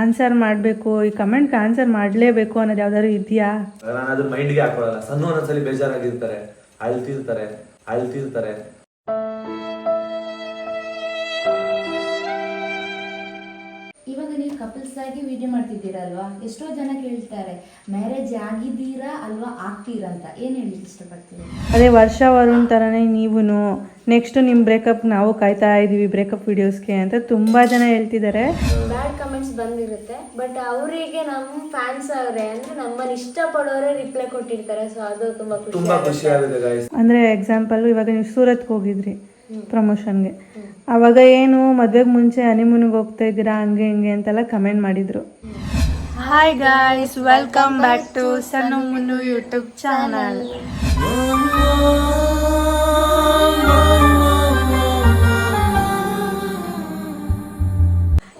Answer ಮಾಡಬೇಕು, ಈ ಕಮೆಂಟ್ಗೆ answer ಮಾಡಲೇಬೇಕು ಅನ್ನೋದು ಯಾವ್ದಾದ್ರು ಇದೆಯಾ? ನಾನು ಅದ್ರ ಮೈಂಡ್ಗೆ ಹಾಕೊಳ್ಳಲ್ಲ. ಸಣ್ಣ ಒಂದೊಂದ್ಸಲಿ ಬೇಜಾರಾಗಿರ್ತಾರೆ, ಅಳ್ತಿರ್ತಾರೆ ಅಳ್ತಿರ್ತಾರೆ. ವಿಡಿಯೋ ಮಾಡ್ತಿದ್ದೀರಲ್ವಾ? ಎಷ್ಟೋ ಜನ ಕೇಳ್ತಾರೆ ಮ್ಯಾರೇಜ್ ಆಗಿದ್ದೀರಾ ಅಲ್ವಾ ಆಗ್ತೀರಾ ಅಂತ? ಏನು ಹೇಳಲಿಕ್ಕೆ ಇಷ್ಟಪಡ್ತೀರಿ? ಅದೇ ವರ್ಷ ವರುಣ್ ಥರನೇ ನೀವು ನೆಕ್ಸ್ಟ್ ನಿಮ್ಮ ಬ್ರೇಕಪ್ ನಾವು ಕಾಯ್ತಾ ಇದ್ದೀವಿ ಬ್ರೇಕಪ್ ವಿಡಿಯೋಸ್ಗೆ ಅಂತ ತುಂಬ ಜನ ಹೇಳ್ತಿದ್ದಾರೆ. ಬ್ಯಾಡ್ ಕಮೆಂಟ್ಸ್ ಬಂದಿರುತ್ತೆ ಬಟ್ ಅವರಿಗೆ ನಮ್ಮ ಫ್ಯಾನ್ಸ್ ಅವರೇ ಅಂದ್ರೆ ನಮ್ಮನ್ನ ಇಷ್ಟಪಡೋರೇ ರಿಪ್ಲೈ ಕೊಟ್ಟಿರ್ತಾರೆ ಸೊ ಅದು ತುಂಬಾ ಖುಷಿ ತುಂಬಾ ಖುಷಿ ಆಗುತ್ತೆ ಗಾಯ್ಸ್ ಅಂದರೆ ಎಕ್ಸಾಂಪಲ್ ಇವಾಗ ನೀವು ಸೂರತ್ಗೆ ಹೋಗಿದ್ರಿ. ಪ್ರಮೋಷನ್ಗೆ. ಅವಾಗ ಏನು ಮದುವೆಗೆ ಮುಂಚೆ ಹನಿಮೂನಿಗೆ ಹೋಗ್ತಾ ಇದ್ದೀರಾ ಹಂಗೆ ಹಿಂಗೆ ಅಂತೆಲ್ಲ ಕಮೆಂಟ್ ಮಾಡಿದ್ರು. Hi guys welcome back to Sanna Munnu YouTube channel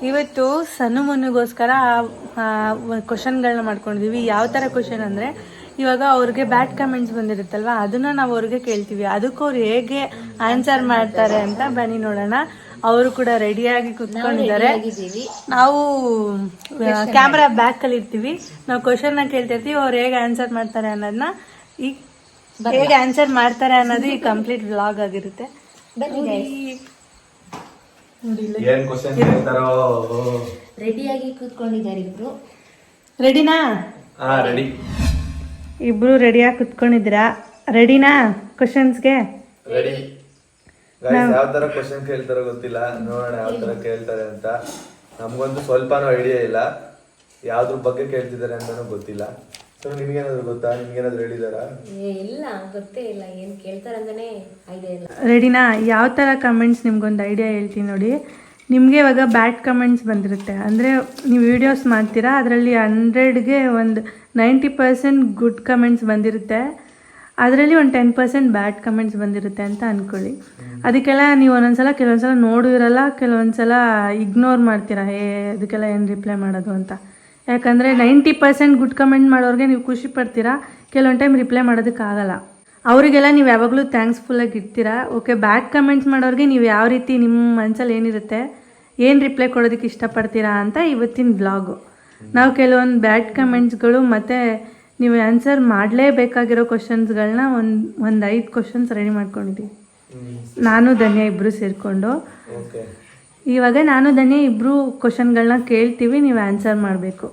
ಇವತ್ತು ಸಣ್ಣ ಮುನ್ನಿಗೋಸ್ಕರ ಕ್ವಶನ್ಗಳನ್ನ ಮಾಡ್ಕೊಂಡಿದ್ದೀವಿ ಯಾವ ಥರ ಕ್ವಶನ್ ಅಂದರೆ ಇವಾಗ ಅವ್ರಿಗೆ ಬ್ಯಾಡ್ ಕಮೆಂಟ್ಸ್ ಬಂದಿರುತ್ತಲ್ವಾ? ಅದನ್ನ ನಾವು ಅವ್ರಿಗೆ ಕೇಳ್ತೀವಿ. ಅದಕ್ಕೆ ಅವ್ರು ಹೇಗೆ ಆನ್ಸರ್ ಮಾಡ್ತಾರೆ ಅಂತ ಬನ್ನಿ ನೋಡೋಣ. ಅವರು ಕೂಡ ರೆಡಿಯಾಗಿ ಕುತ್ಕೊಂಡಿದ್ದಾರೆ. ನಾವು ಕ್ಯಾಮ್ರಾ ಬ್ಯಾಕ್ ಅಲ್ಲಿ ಇರ್ತೀವಿ. ನಾವು ಕ್ವಶನ್ನ ಕೇಳ್ತಿರ್ತೀವಿ. ಅವ್ರು ಹೇಗೆ ಆನ್ಸರ್ ಮಾಡ್ತಾರೆ ಅನ್ನೋದನ್ನ ಈ ಹೇಗೆ ಆನ್ಸರ್ ಮಾಡ್ತಾರೆ ಅನ್ನೋದು ಈ ಕಂಪ್ಲೀಟ್ ವ್ಲಾಗ್ ಆಗಿರುತ್ತೆ. ಏನ್ ಕ್ವಶನ್ ಕೇಳ್ತಾರೋ? ರೆಡಿಯಾಗಿ ಕೂತ್ಕೊಂಡಿದ್ದಾರೆ ಇಬ್ರು ರೆಡಿನಾ ಹಾ ರೆಡಿ ಇಬ್ರು ರೆಡಿಯಾಗಿ ಕುತ್ಕೊಂಡಿದ್ದೀರಾ? ರೆಡಿನಾ ಕ್ವಶನ್ಸ್ಗೆ ರೆಡಿ ಯಾವ ತರ ಕ್ವಶನ್ ಕೇಳ್ತಾರೋ ಗೊತ್ತಿಲ್ಲ. ನೋಡೋಣ ಯಾವ ತರ ಕೇಳ್ತಾರೆ ಅಂತ. ನಮ್ಗಂತೂ ಸ್ವಲ್ಪನೂ ಐಡಿಯಾ ಇಲ್ಲ. ಯಾವ್ದ್ರ ಬಗ್ಗೆ ಕೇಳ್ತಿದ್ದಾರೆ ಅಂತಾನೂ ಗೊತ್ತಿಲ್ಲ. ಸೊ ನಿಮ್ಗೇನಾದ್ರು ಗೊತ್ತಾ? ನಿಮ್ಗೇನಾದ್ರು ಹೇಳಿದಾರಾ ಏ, ಇಲ್ಲ. ಗೊತ್ತೇ ಇಲ್ಲ. ಏನ್ ಕೇಳ್ತಾರ ಅಂತಾನೆ ಐಡಿಯಾ ಇಲ್ಲ. ರೆಡಿನಾ ಯಾವ ಥರ ಕಮೆಂಟ್ಸ್ ನಿಮ್ಗೊಂದು ಐಡಿಯಾ ಹೇಳ್ತೀನಿ ನೋಡಿ. ನಿಮಗೆ ಇವಾಗ ಬ್ಯಾಡ್ ಕಮೆಂಟ್ಸ್ ಬಂದಿರುತ್ತೆ. ಅಂದರೆ ನೀವು ವೀಡಿಯೋಸ್ ಮಾಡ್ತೀರಾ ಅದರಲ್ಲಿ ಹಂಡ್ರೆಡ್ಗೆ ಒಂದು ನೈಂಟಿ ಪರ್ಸೆಂಟ್ ಗುಡ್ ಕಮೆಂಟ್ಸ್ ಬಂದಿರುತ್ತೆ. ಅದರಲ್ಲಿ ಒಂದು ಟೆನ್ ಪರ್ಸೆಂಟ್ ಬ್ಯಾಡ್ ಕಮೆಂಟ್ಸ್ ಬಂದಿರುತ್ತೆ ಅಂತ ಅಂದ್ಕೊಳ್ಳಿ ಅದಕ್ಕೆಲ್ಲ ನೀವು ಒಂದೊಂದ್ಸಲ ಕೆಲವೊಂದ್ಸಲ ನೋಡಿರಲ್ಲ ಕೆಲವೊಂದ್ಸಲ ಇಗ್ನೋರ್ ಮಾಡ್ತೀರಾ ಏ ಅದಕ್ಕೆಲ್ಲ ಏನು ರಿಪ್ಲೈ ಮಾಡೋದು ಅಂತ. ಯಾಕಂದರೆ ನೈಂಟಿ ಪರ್ಸೆಂಟ್ ಗುಡ್ ಕಮೆಂಟ್ ಮಾಡೋರಿಗೆ ನೀವು ಖುಷಿ ಪಡ್ತೀರಾ ಕೆಲವೊಂದು ಟೈಮ್ ರಿಪ್ಲೈ ಮಾಡೋದಕ್ಕಾಗಲ್ಲ ಅವರಿಗೆಲ್ಲ ನೀವು ಯಾವಾಗಲೂ ಥ್ಯಾಂಕ್ಸ್ಫುಲ್ಲಾಗಿ ಇರ್ತೀರಾ ಓಕೆ ಬ್ಯಾಡ್ ಕಮೆಂಟ್ಸ್ ಮಾಡೋರಿಗೆ ನೀವು ಯಾವ ರೀತಿ ನಿಮ್ಮ ಮನಸ್ಸಲ್ಲಿ ಏನಿರುತ್ತೆ ಏನು ರಿಪ್ಲೈ ಕೊಡೋದಕ್ಕೆ ಇಷ್ಟಪಡ್ತೀರಾ ಅಂತ ಇವತ್ತಿನ ಬ್ಲಾಗು ನಾವು ಕೆಲವೊಂದು ಬ್ಯಾಡ್ ಕಮೆಂಟ್ಸ್ಗಳು ಮತ್ತು ನೀವು ಆನ್ಸರ್ ಮಾಡಲೇಬೇಕಾಗಿರೋ ಕ್ವಶನ್ಸ್ಗಳನ್ನ ಒಂದು ಒಂದು ಐದು ಕ್ವಶನ್ಸ್ ರೆಡಿ ಮಾಡ್ಕೊಂಡಿದ್ದೀವಿ ನಾನು ಧನ್ಯ ಇಬ್ಬರು ಸೇರಿಕೊಂಡು. ಇವಾಗ ನಾನು ಧನ್ಯ ಇಬ್ಬರು ಕ್ವಶನ್ಗಳನ್ನ ಕೇಳ್ತೀವಿ ನೀವು ಆನ್ಸರ್ ಮಾಡಬೇಕು.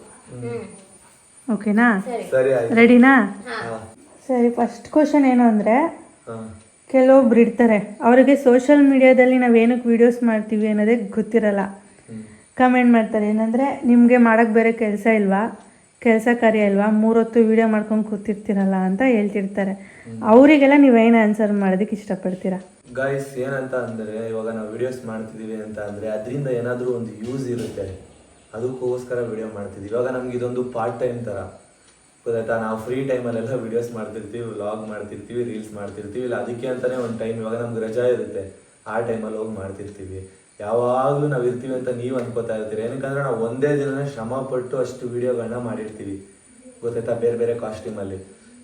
ಓಕೆನಾ ರೆಡಿನಾ ಸರಿ ಫಸ್ಟ್ ಕ್ವಶನ್ ಏನು ಅಂದರೆ ಕೆಲವೊಬ್ರು ಇರ್ತಾರೆ. ಅವರಿಗೆ ಸೋಷಿಯಲ್ ಮೀಡಿಯಾದಲ್ಲಿ ನಾವು ಏನಕ್ಕೆ ವೀಡಿಯೋಸ್ ಮಾಡ್ತೀವಿ ಅನ್ನೋದೇ ಗೊತ್ತಿರಲ್ಲ. ಕಮೆಂಟ್ ಮಾಡ್ತಾರೆ. ಏನಂದರೆ, ನಿಮಗೆ ಮಾಡೋಕ್ಕೆ ಬೇರೆ ಕೆಲಸ ಇಲ್ವಾ? ಕೆಲಸ ಕಾರ್ಯ ಇಲ್ವಾ? ಮೂರೊತ್ತು ವೀಡಿಯೋ ಮಾಡ್ಕೊಂಡು ಕೂತಿರ್ತೀರಲ್ಲ ಅಂತ ಹೇಳ್ತಿರ್ತಾರೆ. ಅವರಿಗೆಲ್ಲ ನೀವೇನು ಆನ್ಸರ್ ಮಾಡೋದಕ್ಕೆ ಇಷ್ಟಪಡ್ತೀರಾ? ಗಾಯ್ಸ್ ಏನಂತ ಅಂದ್ರೆ, ಇವಾಗ ನಾವು ವಿಡಿಯೋಸ್ ಮಾಡ್ತಿದೀವಿ ಅಂತ ಅಂದರೆ, ಅದರಿಂದ ಏನಾದರೂ ಒಂದು ಯೂಸ್ ಇರುತ್ತೆ. ಅದಕ್ಕೋಸ್ಕರ ವಿಡಿಯೋ ಮಾಡ್ತಿದ್ದೀವಿ ಇವಾಗ ನಮ್ಗೆ ಇದೊಂದು ಪಾರ್ಟ್ ಟೈಮ್ ಥರ ಗೊತ್ತಾಯ್ತಾ? ನಾವು ಫ್ರೀ ಟೈಮಲ್ಲೆಲ್ಲ ವಿಡಿಯೋಸ್ ಮಾಡ್ತಿರ್ತೀವಿ ವ್ಲಾಗ್ ಮಾಡ್ತಿರ್ತೀವಿ ರೀಲ್ಸ್ ಮಾಡ್ತಿರ್ತೀವಿ. ಇಲ್ಲ, ಅದಕ್ಕೆ ಅಂತಾನೆ ಒಂದು ಟೈಮ್ ಇವಾಗ ನಮ್ಗೆ ರಜಾ ಇರುತ್ತೆ. ಆ ಟೈಮಲ್ಲಿ ಹೋಗಿ ಮಾಡ್ತಿರ್ತೀವಿ. ಯಾವಾಗಲೂ ನಾವು ಇರ್ತೀವಿ ಅಂತ ನೀವು ಅನ್ಕೋತಾ ಇರ್ತೀರಿ. ಏನಕ್ಕಂದ್ರೆ ನಾವು ಒಂದೇ ದಿನ ಶ್ರಮ ಪಟ್ಟು ಅಷ್ಟು ವೀಡಿಯೋಗಳನ್ನ ಮಾಡಿರ್ತೀವಿ. ಗೊತ್ತಾಯ್ತಾ? ಬೇರೆ ಬೇರೆ ಕಾಸ್ಟ್ಯೂಮಲ್ಲಿ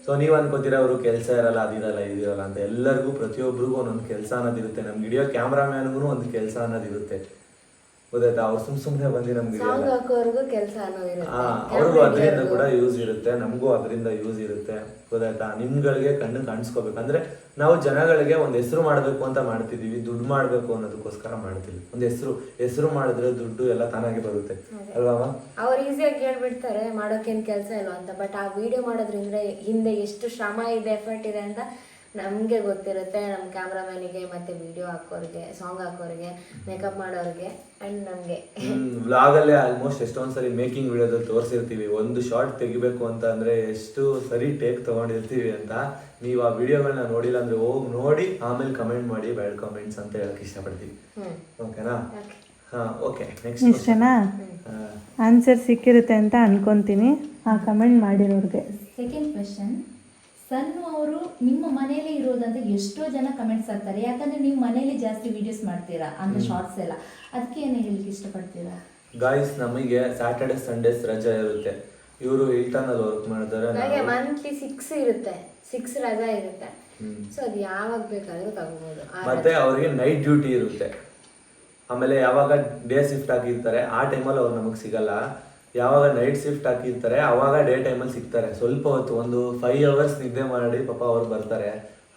ಸೊ ನೀವು ಅನ್ಕೋತೀರ ಅವರು ಕೆಲಸ ಇರಲ್ಲ ಅದಿರಲ್ಲ ಇದಿರಲ್ಲ ಅಂತ? ಎಲ್ಲರಿಗೂ ಪ್ರತಿಯೊಬ್ಬರಿಗೂ ಒಂದೊಂದು ಕೆಲಸ ಅನ್ನೋದಿರುತ್ತೆ ನಮ್ಗೆ ಹಿಡಿಯೋ ಕ್ಯಾಮ್ರಾಮ್ಯಾನ್ಗೂ ಒಂದು ಕೆಲಸ ಅನ್ನೋದಿರುತ್ತೆ ಗೊತ್ತಾಯ್ತಾ? ಅವ್ರು ಸುಮ್ ಸುಮ್ನೆ ಬಂದು ನಮ್ಗೆ ಸಾಂಗ್ ಹಿಡಿಯಲ್ಲ ಹಾಕೋರ್ಗು ಕೆಲಸ ಅನ್ನೋದಿರುತ್ತೆ. ಹಾ ಅವ್ರಿಗೂ ಅದರಿಂದ ಕೂಡ ಯೂಸ್ ಇರುತ್ತೆ ನಮಗೂ ಅದರಿಂದ ಯೂಸ್ ಇರುತ್ತೆ. ಗೊತ್ತಾಯ್ತಾ? ನಿಮ್ಗಳಿಗೆ ಕಣ್ಣು ಕಾಣಿಸ್ಕೋಬೇಕು. ಅಂದ್ರೆ ನಾವು ಜನಗಳಿಗೆ ಒಂದು ಹೆಸರು ಮಾಡಬೇಕು ಅಂತ ಮಾಡ್ತಿದೀವಿ ದುಡ್ಡು ಮಾಡಬೇಕು ಅನ್ನೋದಕ್ಕೋಸ್ಕರ ಮಾಡ್ತೀವಿ. ಒಂದು ಹೆಸರು ಹೆಸರು ಮಾಡಿದ್ರೆ ದುಡ್ಡು ಎಲ್ಲ ತಾನಾಗಿ ಬರುತ್ತೆ. ಅಲ್ವಾ ಅವ್ರು ಈಸಿಯಾಗಿ ಹೇಳ್ಬಿಡ್ತಾರೆ ಮಾಡೋಕೇನ್ ಕೆಲಸ ಇಲ್ವಾ ಅಂತ. ಬಟ್ ಆ ವಿಡಿಯೋ ಮಾಡೋದ್ರಿಂದ ಹಿಂದೆ ಎಷ್ಟು ಶ್ರಮ ಇದೆ ಎಫರ್ಟ್ ಇದೆ ಅಂತ ನಮ್ಗೆ ಗೊತ್ತಿರುತ್ತೆ ನಮ್ಮ ಕ್ಯಾಮ್ರಾಮ್ಯಾನಿಗೆ ಮತ್ತೆ ವಿಡಿಯೋ ಹಾಕೋರಿಗೆ ಸಾಂಗ್ ಹಾಕೋರಿಗೆ ಮೇಕಪ್ ಮಾಡೋರಿಗೆ ಅಂಡ್ ನಮಗೆ. ವ್ಲಾಗ್ ಅಲ್ಲೇ ಆಲ್ಮೋಸ್ಟ್ ಎಷ್ಟೊಂದು ಸರಿ ಮೇಕಿಂಗ್ ವಿಡಿಯೋದಲ್ಲಿ ತೋರಿಸಿರ್ತೀವಿ. ಒಂದು ಶಾರ್ಟ್ ತೆಗಿಬೇಕು ಅಂತ ಅಂದ್ರೆ ಎಷ್ಟು ಸರಿ ಟೇಕ್ ತಗೊಂಡಿರ್ತೀವಿ ಅಂತ ನೀವು ಆ ವಿಡಿಯೋಗಳನ್ನ ನೋಡಿಲ್ಲ ಅಂದ್ರೆ ಹೋಗಿ ನೋಡಿ ಆಮೇಲೆ ಕಮೆಂಟ್ ಮಾಡಿ ಬ್ಯಾಡ್ ಕಮೆಂಟ್ಸ್ ಅಂತ ಹೇಳಕ್ ಇಷ್ಟಪಡ್ತೀವಿ. ಓಕೆನಾ ಹಾ ಓಕೆ ನೆಕ್ಸ್ಟ್ ಇಷ್ಟನಾ ಆನ್ಸರ್ ಸಿಕ್ಕಿರುತ್ತೆ ಅಂತ ಅನ್ಕೊಂತೀನಿ. ಆ ಕಮೆಂಟ್ ಮಾಡಿರೋರಿಗೆ. ಸೆಕೆಂಡ್ ಕ್ವೆಶನ್ ಸನ್ನು ಅವರು ನಿಮ್ಮ ಮನೆಯಲ್ಲಿ ಇರೋದಂತ ಎಷ್ಟೋ ಜನ ಕಮೆಂಟ್ಸ್ ಹಾಕ್ತಾರೆ. ಯಾಕಂದ್ರೆ ನೀವು ಮನೆಯಲ್ಲಿ ಜಾಸ್ತಿ ವಿಡಿಯೋಸ್ ಮಾಡ್ತೀರಾ? ಅಂದ್ರೆ ಶಾರ್ಟ್ಸ್ ಎಲ್ಲ. ಅದಕ್ಕೆ ಏನು ಹೇಳಿಕ್ಕೆ ಇಷ್ಟಪಡ್ತೀರಾ? ಗಾಯ್ಸ್ ನಮಗೆ ಸ್ಯಾಟರ್ಡೆ ಸಂಡೇಸ್ ರಜಾ ಇರುತ್ತೆ. ಇವರು ಹಿಲ್ಟನ್ ಅಲ್ಲಿ ವರ್ಕ್ ಮಾಡ್ತಾರೆ ನನಗೆ ಮಂತ್ಲಿ ಸಿಕ್ಸ್ ಇರುತ್ತೆ. ಸಿಕ್ಸ್ ರಜಾ ಇರುತ್ತೆ. ಸೊ ಅದು ಯಾವಾಗ ಬೇಕಾದರೂ ತಗೋಬಹುದು ಮತ್ತೆ ಅವರಿಗೆ ನೈಟ್ ಡ್ಯೂಟಿ ಇರುತ್ತೆ. ಆಮೇಲೆ ಯಾವಾಗ ಡೇ ಶಿಫ್ಟ್ ಆಗಿರ್ತಾರೆ ಆ ಟೈಮಲ್ಲಿ ಅವ್ರು ನಮಗೆ ಸಿಗಲ್ಲ. ಯಾವಾಗ ನೈಟ್ ಶಿಫ್ಟ್ ಹಾಕಿರ್ತಾರೆ ಅವಾಗ ಡೇ ಟೈಮಲ್ಲಿ ಸಿಗ್ತಾರೆ. ಸ್ವಲ್ಪ ಹೊತ್ತು ಒಂದು ಫೈವ್ ಅವರ್ಸ್ ನಿದ್ದೆ ಮಾಡಿ ಪಾಪ ಅವ್ರು ಬರ್ತಾರೆ.